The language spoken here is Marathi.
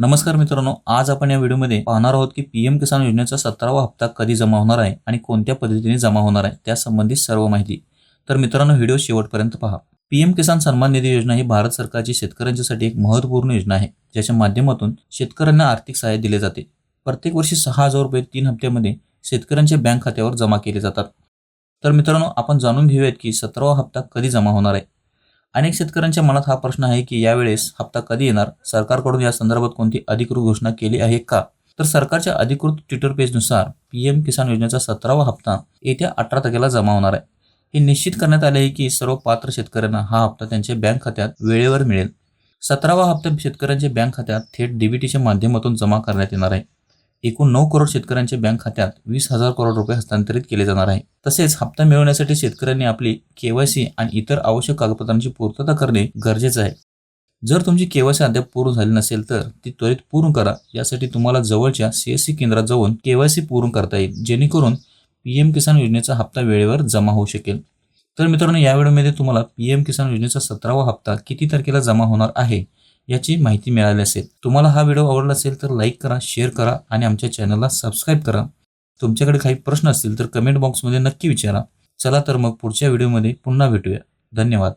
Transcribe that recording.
नमस्कार मित्रांनो आज आपण या व्हिडिओमध्ये पाहणार आहोत की पीएम किसान योजनेचा सतरावा हप्ता कधी जमा होणार आहे आणि कोणत्या पद्धतीने जमा होणार आहे त्यासंबंधी सर्व माहिती. तर मित्रांनो व्हिडिओ शेवटपर्यंत पहा. पीएम किसान सन्मान निधी योजना ही भारत सरकारची शेतकऱ्यांच्यासाठी एक महत्त्वपूर्ण योजना आहे ज्याच्या माध्यमातून शेतकऱ्यांना आर्थिक सहाय्य दिले जाते. प्रत्येक वर्षी सहा हजार रुपये तीन हप्त्यामध्ये शेतकऱ्यांच्या बँक खात्यावर जमा केले जातात. तर मित्रांनो आपण जाणून घेऊयात की सतरावा हप्ता कधी जमा होणार आहे. अनेक शेतकऱ्यांच्या मनात हा प्रश्न आहे की यावेळेस हप्ता कधी येणार? सरकारकडून या संदर्भात कोणती अधिकृत घोषणा केली आहे का? तर सरकारच्या अधिकृत ट्विटर पेजनुसार पीएम किसान योजनेचा सतरावा हप्ता येत्या अठरा तारखेला जमा होणार आहे. हे निश्चित करण्यात आले आहे की सर्व पात्र शेतकऱ्यांना हा हप्ता त्यांच्या बँक खात्यात वेळेवर मिळेल. सतरावा हप्ता शेतकऱ्यांच्या बँक खात्यात थेट डीबीटीच्या माध्यमातून जमा करण्यात येणार आहे. एकूण नऊ करोड शेतकऱ्यांच्या बँक खात्यात वीस हजार करोड रुपये हस्तांतरित केले जाणार आहे. तसेच हप्ता मिळवण्यासाठी शेतकऱ्यांनी आपली केवायसी आणि इतर आवश्यक कागदपत्रांची पूर्तता करणे गरजेचं आहे. जर तुमची केवायसी अद्याप पूर्ण झाली नसेल तर ती त्वरित पूर्ण करा. यासाठी तुम्हाला जवळच्या सीएससी केंद्रात जाऊन केवायसी पूर्ण करता येईल जेणेकरून पीएम किसान योजनेचा हप्ता वेळेवर जमा होऊ शकेल. तर मित्रांनो या व्हिडिओमध्ये तुम्हाला पीएम किसान योजनेचा सतरावा हप्ता किती तारखेला जमा होणार आहे? याची माहिती मिळाली असेल. तुम्हाला हा व्हिडिओ आवडला असेल तर लाईक करा शेअर करा आणि आमच्या चॅनलला सबस्क्राईब करा. तुमच्याकडे काही प्रश्न असतील तर कमेंट बॉक्समध्ये नक्की विचारा. चला तर मग पुढच्या व्हिडिओमध्ये पुन्हा भेटूया. धन्यवाद.